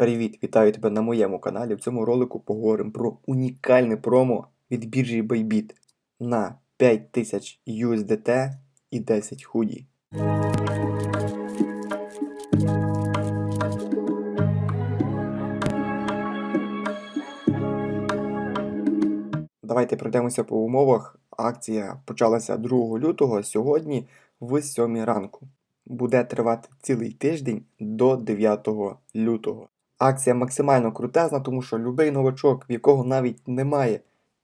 Привіт, вітаю тебе на моєму каналі. В цьому ролику поговоримо про унікальне промо від біржі Bybit на 5000 USDT і 10 худі. Давайте пройдемося по умовах. Акція почалася 2 лютого, сьогодні в 7 ранку. Буде тривати цілий тиждень до 9 лютого. Акція максимально крутезна, тому що будь-який новачок, в якого навіть немає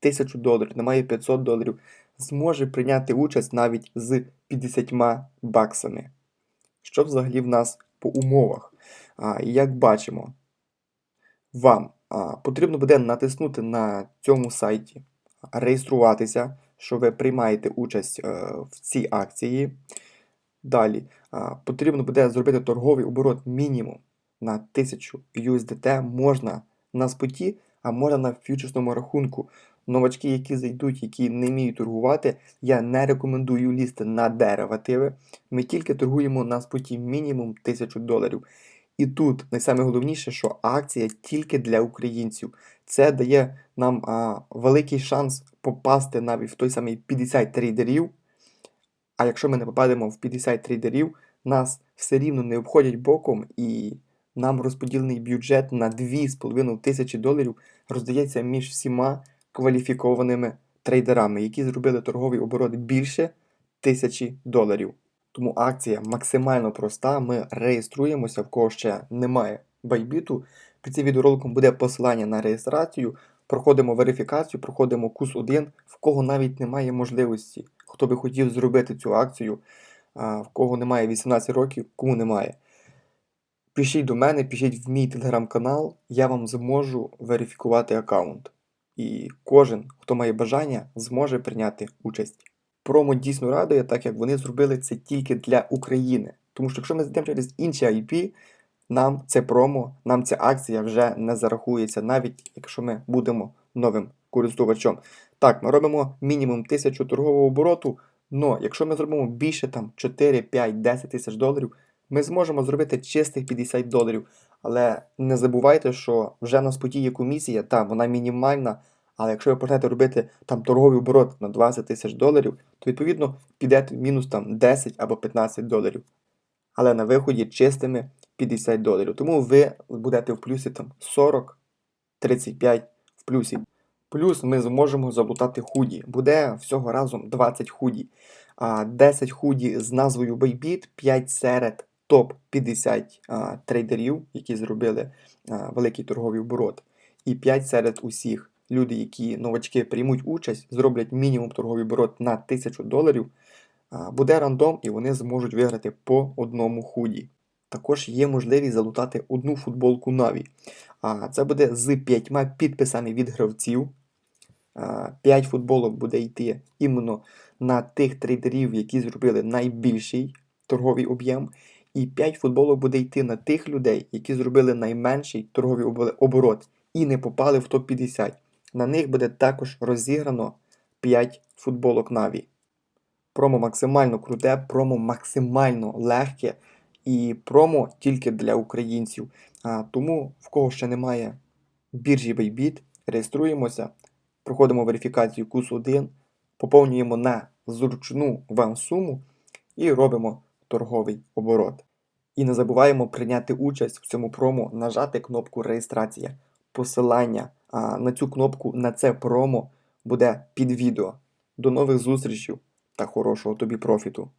1000 доларів, немає 500 доларів, зможе прийняти участь навіть з 50 баксами. Що взагалі в нас по умовах? А, як бачимо, вам а, потрібно буде натиснути на цьому сайті, реєструватися, що ви приймаєте участь е, в цій акції. Далі а, потрібно буде зробити торговий оборот мінімум на 1000 USDT можна на споті, а можна на фьючерсному рахунку. Новачки, які зайдуть, які не вміють торгувати, я не рекомендую лізти на деривативи. Ми тільки торгуємо на споті мінімум 1000 доларів. І тут найголовніше, що акція тільки для українців. Це дає нам а, великий шанс попасти навіть в той самий 50 трейдерів. А якщо ми не попадемо в 50 трейдерів, нас все рівно не обходять боком і нам розподілений бюджет на 2,5 тисячі доларів роздається між всіма кваліфікованими трейдерами, які зробили торговий оборот більше тисячі доларів. Тому акція максимально проста. Ми реєструємося, в кого ще немає байбіту. Під цим відеороликом буде посилання на реєстрацію. Проходимо верифікацію, проходимо курс 1, в кого навіть немає можливості, хто би хотів зробити цю акцію, в кого немає 18 років, кому немає. Пишіть до мене, пишіть в мій телеграм-канал, я вам зможу верифікувати аккаунт. І кожен, хто має бажання, зможе прийняти участь. Промо дійсно радує, так як вони зробили це тільки для України. Тому що якщо ми зайдемо через інші IP, нам це промо, нам ця акція вже не зарахується, навіть якщо ми будемо новим користувачем. Так, ми робимо мінімум 1000 торгового обороту, але якщо ми зробимо більше там 4, 5, 10 тисяч доларів, ми зможемо зробити чистих 50 доларів. Але не забувайте, що вже на споті є комісія, та вона мінімальна. Але якщо ви почнете робити там торговий оборот на 20 тисяч доларів, то відповідно піде мінус там 10 або 15 доларів. Але на виході чистими 50 доларів. Тому ви будете в плюсі там 40-35 в плюсі. Плюс ми зможемо заблутати худі. Буде всього разом 20 худі. А 10 худі з назвою Bybit, 5 серед топ-50 трейдерів, які зробили великий торговий оборот. І 5 серед усіх люди, які новачки приймуть участь, зроблять мінімум торговий оборот на 1000 доларів. Буде рандом і вони зможуть виграти по одному худі. Також є можливість залутати одну футболку Na'Vi. А Це буде з п'ятьма підписами від гравців. 5 футболок буде йти іменно на тих трейдерів, які зробили найбільший торговий об'єм. І 5 футболок буде йти на тих людей, які зробили найменший торговий оборот і не попали в топ-50. На них буде також розіграно 5 футболок Na'Vi. Промо максимально круте, промо максимально легке. І промо тільки для українців. А, Тому, в кого ще немає біржі Bybit, реєструємося, проходимо верифікацію кус 1 поповнюємо на зручну вам суму і робимо торговий оборот. І не забуваємо прийняти участь в цьому промо, нажати кнопку реєстрація. Посилання а, на цю кнопку на це промо буде під відео. До нових зустрічей та хорошого тобі профіту!